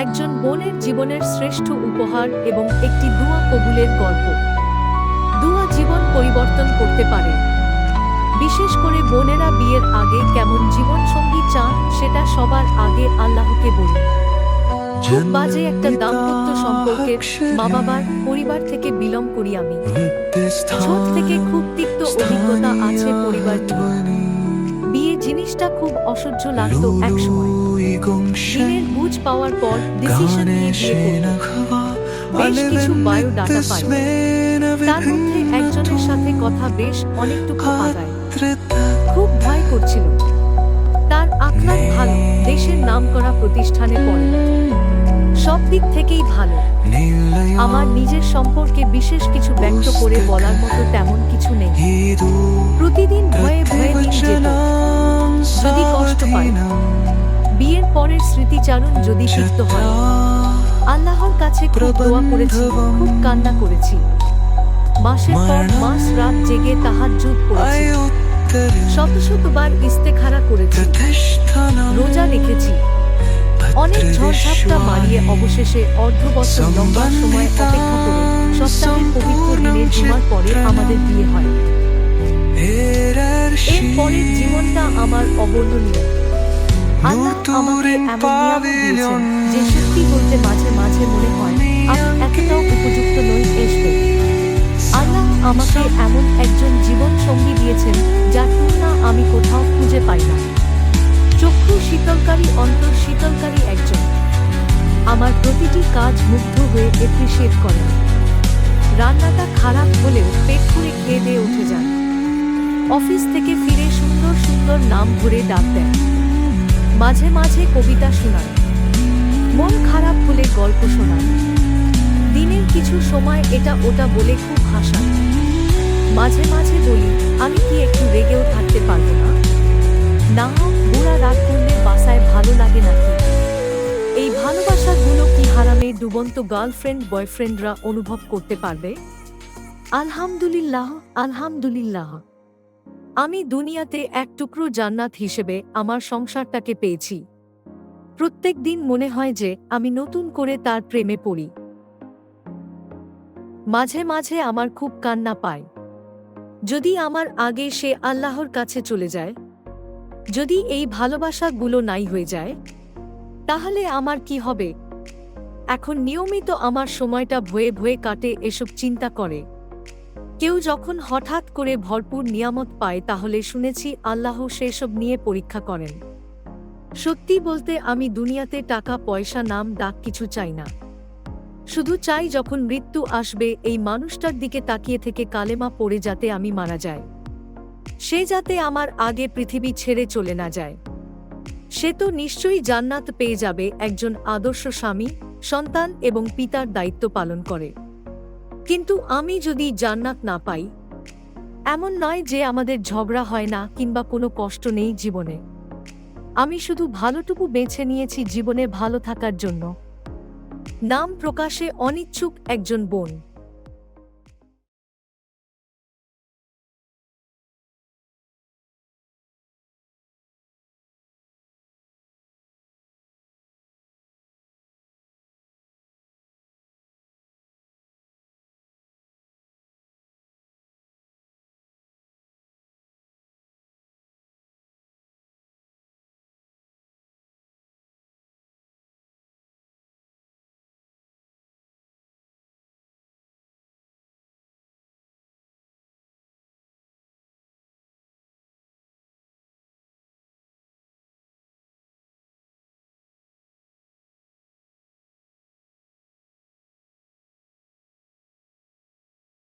একজন বোনের জীবনের শ্রেষ্ঠ উপহার এবং একটি দুয়া কবুলের গল্প। দুয়া জীবন পরিবর্তন করতে পারে। বিশেষ করে বোনেরা বিয়ের আগে কেমন জীবনসঙ্গী চান সেটা সবার আগে আল্লাহকে বলি। খুব বাজে একটা দাম্পত্য সম্পর্কের মা বাবার পরিবার থেকে বিলম করি আমি। ছোট থেকে খুব তিক্ত অভিজ্ঞতা আছে পরিবার জিনিসটা খুব অসহ্য লাগতো একসময়। দিনের বুঝ পাওয়ার পর ডিসিশন নিয়ে বেশ কিছু বায়োডাটা পাই তার মধ্যে একজনের সাথে কথা বেশ অনেকটুকু আগায় খুব ভয় করছিল। তার আখলাক ভালো দেশের নামকরা প্রতিষ্ঠানে পড়ে। সব দিক থেকেই ভালো। আমার নিজের সম্পর্কে বিশেষ কিছু ব্যক্ত করে বলার মতো তেমন কিছু নেই। প্রতিদিন ভয়ে ভয়ে যদি কষ্ট পাই বিয়ের পরের স্মৃতিচারণ যদি তিক্ত হয়, আল্লাহর কাছে খুব দোয়া করেছি, খুব কান্না করেছি। মাসের পর মাস, রাত জেগে তাহাজ্জুদ করেছি। শত শতবার ইস্তেখারা করেছি। রোজা রেখেছি। অনেক ঝড়ঝাপটা মারিয়ে অবশেষে অর্ধ বছর লম্বা সময় অপেক্ষা করে সপ্তাহের পবিত্র জুমার পরে আমাদের বিয়ে হয়। এর পরের জীবনটা আমার অবর্ণনীয়। আল্লাহ আমাকে এমন নিয়ামত দিয়েছেন যে সত্যি বলতে মাঝে মাঝে মনে হয় আমি এতটাও উপযুক্ত নই এসবে আল্লাহ আমাকে এমন একজন জীবন সঙ্গী দিয়েছেন যার তুলনা আমি কোথাও খুঁজে পাই না। চক্ষু শীতলকারী, অন্তর শীতলকারী একজন। আমার প্রতিটি কাজ মুগ্ধ হয়ে এপ্রিসিয়েট করেন। রান্নাটা খারাপ হলেও পেট পুরে খেয়ে দিয়ে উঠে যান। অফিস থেকে ফিরে সুন্দর সুন্দর নাম ধরে ডাক দেন। মাঝে মাঝে কবিতা শোনান। মন খারাপ হলে গল্প শোনান। দিনের কিছু সময় এটা ওটা বলে খুব হাসান। মাঝে মাঝে বলি, আমি কি একটু রেগেও থাকতে পারব না? না বুড়া রাগ করলে বাসায় ভালো লাগে নাকি? এই ভালোবাসাগুলো কি হারামে ডুবন্ত গার্লফ্রেন্ড, বয়ফ্রেন্ডরা অনুভব করতে পারবে? আলহামদুলিল্লাহ আলহামদুলিল্লাহ। আমি দুনিয়াতে এক টুকরো জান্নাত হিসেবে আমার সংসারটাকে পেয়েছি। প্রত্যেক দিন মনে হয় যে আমি নতুন করে তার প্রেমে পড়ি। মাঝে মাঝে আমার খুব কান্না পায়। যদি আমার আগে সে আল্লাহর কাছে চলে যায় যদি এই ভালোবাসাগুলো নাই হয়ে যায়, তাহলে আমার কি হবে? এখন নিয়মিত আমার সময়টা ভয়ে ভয়ে কাটে এসব চিন্তা করে। কেউ যখন হঠাৎ করে ভরপুর নিয়ামত পায়, তাহলে শুনেছি আল্লাহ সেসব নিয়ে পরীক্ষা করেন। সত্যি বলতে আমি দুনিয়াতে টাকা, পয়সা, নাম, ডাক কিছু চাই না। শুধু চাই যখন মৃত্যু আসবে, এই মানুষটার দিকে তাকিয়ে থেকে কালেমা পড়ে যাতে আমি মারা যায় সে যাতে আমার আগে পৃথিবী ছেড়ে চলে না যায়। সে তো নিশ্চয়ই জান্নাত পেয়ে যাবে একজন আদর্শ স্বামী, সন্তান এবং পিতার দায়িত্ব পালন করে। কিন্তু আমি যদি জান্নাত না পাই, এমন নয় যে আমাদের ঝগড়া হয় না কিংবা কোনো কষ্ট নেই জীবনে। আমি শুধু ভালোটুকু বেছে নিয়েছি জীবনে ভালো থাকার জন্য। নাম প্রকাশে অনিচ্ছুক একজন বোন।